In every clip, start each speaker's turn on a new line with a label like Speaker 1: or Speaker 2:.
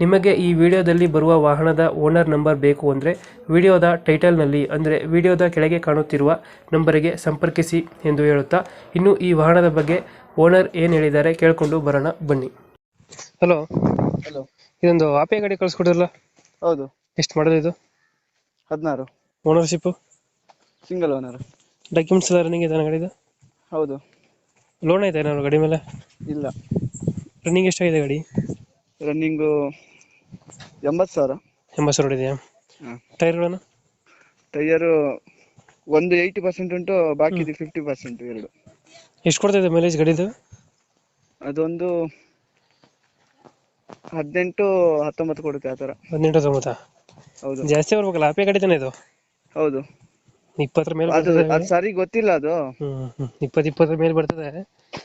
Speaker 1: ನಿಮಗೆ ಈ ವಿಡಿಯೋದಲ್ಲಿ ಬರುವ ವಾಹನದ ಓನರ್ ನಂಬರ್ ಬೇಕು ಅಂದರೆ ವಿಡಿಯೋದ ಟೈಟಲ್ನಲ್ಲಿ ಅಂದರೆ ವಿಡಿಯೋದ ಕೆಳಗೆ ಕಾಣುತ್ತಿರುವ ನಂಬರಿಗೆ ಸಂಪರ್ಕಿಸಿ ಎಂದು ಹೇಳುತ್ತಾ ಇನ್ನು ಈ ವಾಹನದ ಬಗ್ಗೆ ಓನರ್ ಏನು ಹೇಳಿದ್ದಾರೆ ಕೇಳಿಕೊಂಡು ಬರೋಣ ಬನ್ನಿ. ಹಲೋ.
Speaker 2: ಹಲೋ.
Speaker 1: ಇದೊಂದು ಆಪೆ ಗಾಡಿ ಕಳಿಸ್ಕೊಡಿರಲ್ಲ?
Speaker 2: ಹೌದು.
Speaker 1: ಎಷ್ಟು ಮಾಡೋದು ಇದು?
Speaker 2: ಹದಿನಾರು.
Speaker 1: ಓನರ್ಶಿಪ್ಪು
Speaker 2: ಸಿಂಗಲ್ ಓನರ್
Speaker 1: ಡಾಕ್ಯುಮೆಂಟ್ಸ್ ಎಲ್ಲ ರನ್ನಿಂಗ್ ಇದೆ ಗಾಡಿದು?
Speaker 2: ಹೌದು.
Speaker 1: ಲೋನ್ ಐತೆ ಏನಾದ್ರು ಗಾಡಿ ಮೇಲೆ?
Speaker 2: ಇಲ್ಲ.
Speaker 1: ರನ್ನಿಂಗ್ ಎಷ್ಟಾಗಿದೆ ಗಾಡಿ?
Speaker 2: ರನ್ನಿಂಗು ಎಂಬತ್ತು ಸಾವಿರ.
Speaker 1: ಎಂಬತ್ತು ಸಾವಿರ ಇದೆಯಾ
Speaker 2: ಹಾಂ.
Speaker 1: ಟೈರ್ಗಳನ್ನು?
Speaker 2: ಟೈಯರು ಒಂದು ಏಯ್ಟಿ ಪರ್ಸೆಂಟ್ ಉಂಟು ಬಾಕಿ ಫಿಫ್ಟಿ ಪರ್ಸೆಂಟ್ ಎರಡು.
Speaker 1: ಎಷ್ಟು ಕೊಡ್ತಾಯಿದೆ ಮೈಲೇಜ್ ಗಾಡಿದು?
Speaker 2: ಅದೊಂದು ಹದಿನೆಂಟು ಹತ್ತೊಂಬತ್ತು ಕೊಡುತ್ತೆ ಆ ಥರ.
Speaker 1: ಹದಿನೆಂಟು ತೊಂಬತ್ತಾ
Speaker 2: ಹೌದು.
Speaker 1: ಜಾಸ್ತಿ ಬರ್ಬೇಕಲ್ಲ ಆಪೆ ಗಾಡಿ ತಾನೆ ಇದು?
Speaker 2: ಹೌದು.
Speaker 1: ಇಪ್ಪತ್ತರ ಮೇಲೆ
Speaker 2: ಅದು
Speaker 1: ಬರ್ತದೆ.
Speaker 2: ಅದು ಸರಿ ಗೊತ್ತಿಲ್ಲ ಅದು.
Speaker 1: ಹ್ಮ್ ಹ್ಮ್. ಇಪ್ಪತ್ತು ಇಪ್ಪತ್ತರ ಮೇಲೆ ಬರ್ತದೆ.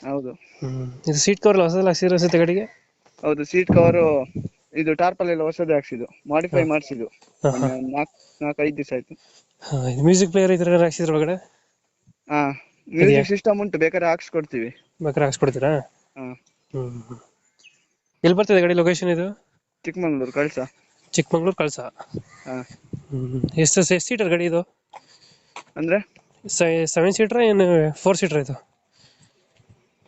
Speaker 2: ಹೌದು.
Speaker 1: ಹ್ಮ್. ಇದು ಸೀಟ್ ಕವರ್ ಹೊಸದಲ್ಲ ಸೀರೆ ಹೊಸತೆ ಗಾಡಿಗೆ?
Speaker 2: ಹೌದು ಸೀಟ್ ಕವರ್ ಇದು ಟಾರ್ಪಲ್ ಎಲ್ಲ ಹೊಸದೇ ಹಾಕ್ಸಿದ್ದು. ಮಾಡಿಫೈ ಮಾಡಿಸಿದ್ದು. ನಾಲ್ಕು ನಾಲ್ಕು ಐದು ದಿವಸ ಆಯ್ತು.
Speaker 1: ಮ್ಯೂಸಿಕ್ ಪ್ಲೇಯರ್ ಏನಾರು ಹಾಕ್ಸಿದ್ರ ಒಳಗಡೆ?
Speaker 2: ಹಾ ಮ್ಯೂಸಿಕ್ ಸಿಸ್ಟಮ್ ಉಂಟು ಬೇಕಾದ್ರೆ ಹಾಕ್ಸ್ಕೊಡ್ತೀವಿ.
Speaker 1: ಬೇಕಾದ್ರೆ ಹಾಕ್ಸ್ಕೊಡ್ತೀರಾ?
Speaker 2: ಹಾ.
Speaker 1: ಹ್ಮ್ ಹ್ಮ್. ಎಲ್ಲಿ ಬರ್ತದೆ ಗಾಡಿ ಲೊಕೇಶನ್ ಇದು?
Speaker 2: ಚಿಕ್ಕಮಂಗ್ಳೂರು ಕಳ್ಸ.
Speaker 1: ಚಿಕ್ಕಮಂಗ್ಳೂರು ಕಳ್ಸ.
Speaker 2: ಹಾ.
Speaker 1: ಹ್ಮ್ ಎಷ್ಟು ಎಷ್ಟು ಸೀಟರ್ ಗಾಡಿ ಇದು?
Speaker 2: ಅಂದ್ರೆ?
Speaker 1: ಸೆವೆನ್ ಸೀಟರ್ ಏನು ಫೋರ್ ಸೀಟರ್ ಇದು?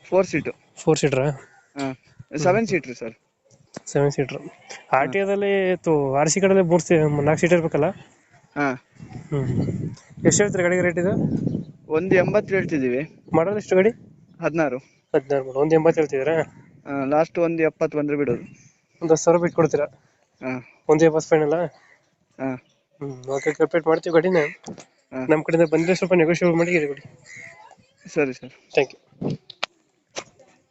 Speaker 2: ಫೋರ್ ಸೀಟು
Speaker 1: ಫೋರ್ ಸೀಟರ್
Speaker 2: ಹಾ. Seven seater sir
Speaker 1: seven seater R T ಓದಲ್ಲಿ R C ಕಡೆ ಮೂರು ನಾಲ್ಕು ಸೀಟ್ ಇರ್ಬೇಕಲ್ಲ
Speaker 2: ಹಾಂ.
Speaker 1: ಹ್ಞೂ ಎಷ್ಟು ಹೇಳ್ತೀರಿ ಗಾಡಿಗೆ ರೇಟ್ ಇದು?
Speaker 2: ಒಂದು ಎಂಬತ್ತು ಹೇಳ್ತಿದ್ದೀವಿ.
Speaker 1: ಮಾಡೋದು ಎಷ್ಟು ಗಾಡಿ?
Speaker 2: ಹದಿನಾರು.
Speaker 1: ಹದಿನಾರು ಮಾಡಿ ಒಂದು ಎಂಬತ್ತು ಹೇಳ್ತಿದ್ದೀರಾ?
Speaker 2: ಲಾಸ್ಟ್ ಒಂದು ಎಪ್ಪತ್ತು ಬಂದ್ರೆ ಬಿಡೋದು.
Speaker 1: ಒಂದು ಹತ್ತು ಸಾವಿರ ಬಿಟ್ಟು ಕೊಡ್ತೀರಾ
Speaker 2: ಹಾಂ.
Speaker 1: ಒಂದು ಎಂಬತ್ತು ಫೈನಲ್ಲ
Speaker 2: ಹಾಂ.
Speaker 1: ಹ್ಞೂ ಓಕೆ ಕಂಪ್ಲೀಟ್ ಮಾಡ್ತೀವಿ ಗಾಡಿನ. ನಮ್ಮ ಕಡೆಯಿಂದ ಬಂದರೆ ಸ್ವಲ್ಪ ನೆಗೋಷಿಯೇಟ್ ಮಾಡಿ ಗಾಡಿ. ಕೊಡಿ
Speaker 2: ಸರಿ ಸರ್
Speaker 1: ಥ್ಯಾಂಕ್ ಯು